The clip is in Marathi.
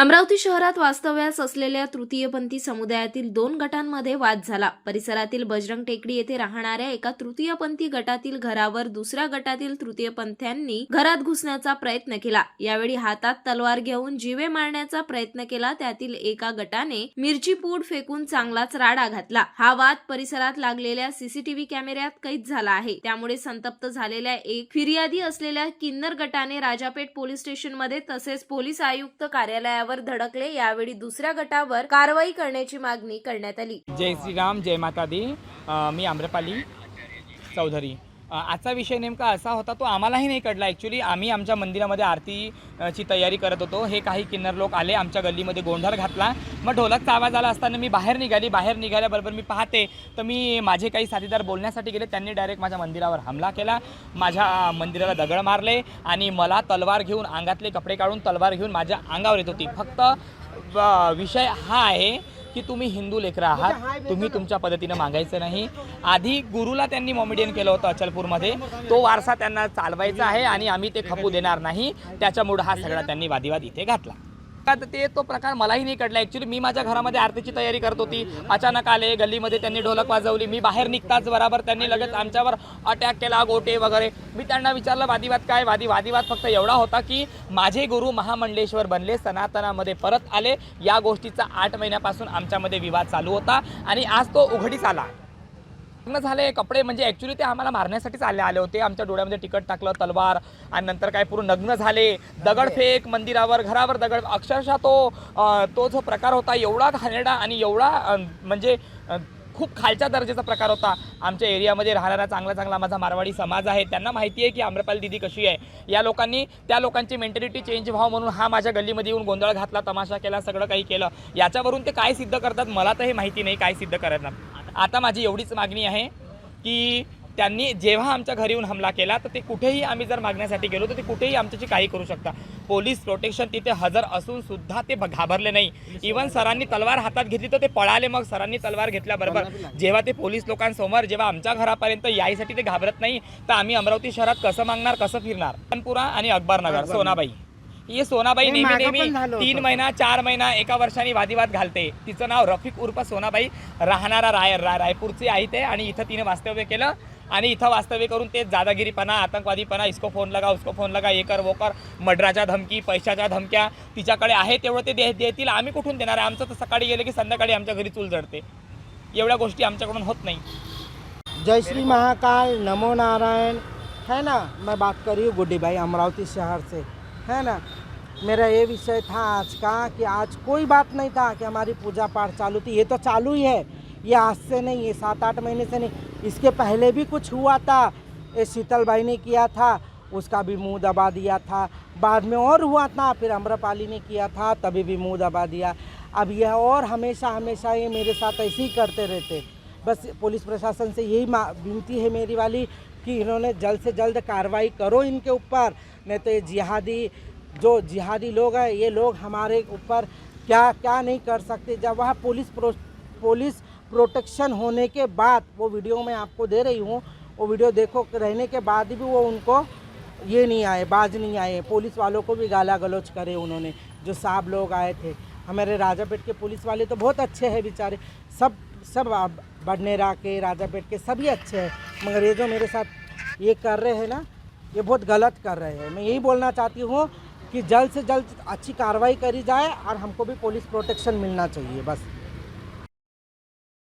अमरावती शहरात वास्तव्यास असलेल्या तृतीयपंथी समुदायातील दोन गटांमध्ये वाद झाला. परिसरातील बजरंग टेकडी येथे राहणाऱ्या एका तृतीयपंथी गटातील घरावर दुसऱ्या गटातील तृतीयपंथ्यांनी घरात घुसण्याचा प्रयत्न केला. यावेळी हातात तलवार घेऊन जीवे मारण्याचा प्रयत्न केला. त्यातील एका गटाने मिरची पूड फेकून चांगलाच राडा घातला. हा वाद परिसरात लागलेल्या सीसीटीव्ही कॅमेऱ्यात कैद झाला आहे. त्यामुळे संतप्त झालेल्या एक फिर्यादी असलेल्या किन्नर गटाने राजापेठ पोलीस स्टेशनमध्ये तसेच पोलीस आयुक्त कार्यालयावर धडकले. यावेळी दुसऱ्या गटावर कारवाई करण्याची मागणी करण्यात आली. जय श्रीराम जय माता दी. मी आम्रपाली चौधरी. आजचा विषय नेमका असा होता तो आम्हालाही नाही कळला. ॲक्च्युली आम्ही आमच्या मंदिरामध्ये आरतीची तयारी करत होतो. हे काही किन्नर लोक आले आमच्या गल्लीमध्ये गोंधळ घातला. मग ढोलकचा आवाज आला असताना मी बाहेर निघाली. बाहेर निघाल्याबरोबर मी पाहते तर मी माझे काही साथीदार बोलण्यासाठी गेले. त्यांनी डायरेक्ट माझ्या मंदिरावर हमला केला. माझ्या मंदिराला दगड मारले आणि मला तलवार घेऊन अंगातले कपडे काढून तलवार घेऊन माझ्या अंगावर येत होती. फक्त विषय हा आहे की तुम्ही हिंदू लेकरं आहात तुम्ही तुमच्या पद्धतीनं मागायचं नाही. आधी गुरुला त्यांनी मॉमेडियन केलं होतं अचलपूरमध्ये. तो वारसा त्यांना चालवायचा आहे आणि आम्ही ते खपू देणार नाही. त्याच्यामुळं हा सगळा त्यांनी वादिवाद इथे घातला. का? तर ते तो प्रकार मलाही नाही कळला. ॲक्च्युली मी माझ्या घरामध्ये आरतीची तयारी करत होती. अचानक आले गल्लीमध्ये त्यांनी ढोलक वाजवली. मी बाहेर निघताच बराबर त्यांनी लगेच आमच्यावर अटॅक केला गोटे वगैरे. मी त्यांना विचारलं वादिवाद काय? वादी वादिवाद फक्त एवढा होता की माझे गुरु महामंडलेश्वर बनले सनातनामध्ये परत आले. या गोष्टीचा आठ महिन्यापासून आमच्यामध्ये विवाद चालू होता आणि आज तो उघडीस आला. लग्न झाले कपडे म्हणजे ॲक्च्युली ते आम्हाला मारण्यासाठीच आले आले होते. आमच्या डोळ्यामध्ये तिकट टाकलं तलवार आणि नंतर काय पूर्ण नग्न झाले. दगडफेक मंदिरावर घरावर दगड अक्षरशः तो तो जो प्रकार होता एवढा घाणेरडा आणि एवढा म्हणजे खूप खालच्या दर्जाचा प्रकार होता. आमच्या एरियामध्ये राहणारा चांगला चांगला माझा मारवाडी समाज आहे. त्यांना माहिती आहे की आम्रपाल दिदी कशी आहे. या लोकांनी त्या लोकांची मेंटॅलिटी चेंज व्हावं म्हणून हा माझ्या गल्लीमध्ये येऊन गोंधळ घातला तमाशा केला सगळं काही केलं. याच्यावरून ते काय सिद्ध करतात मला तर हे माहिती नाही काय सिद्ध करतात आता माझी एवढीच मागणी आहे की त्यांनी जेव्हा आमच्या घरी येऊन हमला केला तर ते कुठेही आम्ही जर मागण्यासाठी गेलो तर ते कुठेही आमच्याशी काही करू शकता. पोलीस प्रोटेक्शन तिथे हजर असून सुद्धा ते घाबरले नाही. इवन सरांनी तलवार हातात घेतली तर ते पळाले मग. सरांनी तलवार घेतल्याबरोबर जेव्हा ते पोलीस लोकांसमोर जेव्हा आमच्या घरापर्यंत यायसाठी ते घाबरत नाही तर आम्ही अमरावती शहरात कसं मागणार कसं फिरणार? कानपुरा आणि अकबरनगर. सोनाबाई. ही सोनाबाई नेहमी नेहमी तीन. महिना चार महिना एका वर्षाने वादिवाद घालते. तिचं नाव रफिक उर्फ सोनाबाई राहणारा राय रायपूरची आहे ते आणि इथं तिने वास्तव्य केलं. आणि इथं वास्तव्य करून ते दादागिरीपणा आतंकवादीपणा इसको फोन लगा उसको फोन लगा हे कर वो कर मर्डराच्या धमकी पैशाच्या धमक्या तिच्याकडे आहे तेवढं ते दे देतील. आम्ही कुठून देणार आहे? आमचं तर सकाळी गेलं की संध्याकाळी आमच्या घरी चूल जडते एवढ्या गोष्टी आमच्याकडून होत नाही. जय श्री महाकाल नमो नारायण. है ना? मैं बात कर रही हूँ गुड्डी भाई अमरावती शहर से। है ना? मेरा ये विषय था आज का कि आज कोई बात नहीं था कि हमारी पूजा पाठ चालू थी। ये तो चालू ही है। ये आज से नहीं, ये सात आठ महीने से नहीं। इसके पहले भी कुछ हुआ था। ये शीतल भाई ने किया था, उसका भी मुँह दबा दिया था। बाद में और हुआ था, फिर अम्रपाली ने किया था, तभी भी मुँह दबा दिया। अब यह और हमेशा हमेशा ये मेरे साथ ऐसे ही करते रहते। बस पुलिस प्रशासन से यही विनती है मेरी वाली कि इन्होंने जल्द से जल्द कार्रवाई करो इनके ऊपर। नहीं तो ये जिहादी जो जिहादी लोग हैं, ये लोग हमारे ऊपर क्या क्या नहीं कर सकते। जब वहाँ पुलिस प्रो, पुलिस प्रोटेक्शन होने के बाद, वो वीडियो मैं आपको दे रही हूँ, वो वीडियो देखो, रहने के बाद भी वो उनको ये नहीं आए, बाज नहीं आए। पुलिस वालों को भी गाला गलोच करे उन्होंने, जो साहब लोग आए थे। हमारे राजापेट के पुलिस वाले तो बहुत अच्छे हैं बेचारे। सब सब बडनेरा के, राजापेट के सभी अच्छे हैं। मगर ये जो मेरे साथ ये कर रहे हैं ना, ये बहुत गलत कर रहे हैं। मैं यही बोलना चाहती हूँ कि जल्द से जल्द अच्छी कार्रवाई करी जाए और हमको भी पुलिस प्रोटेक्शन मिलना चाहिए बस।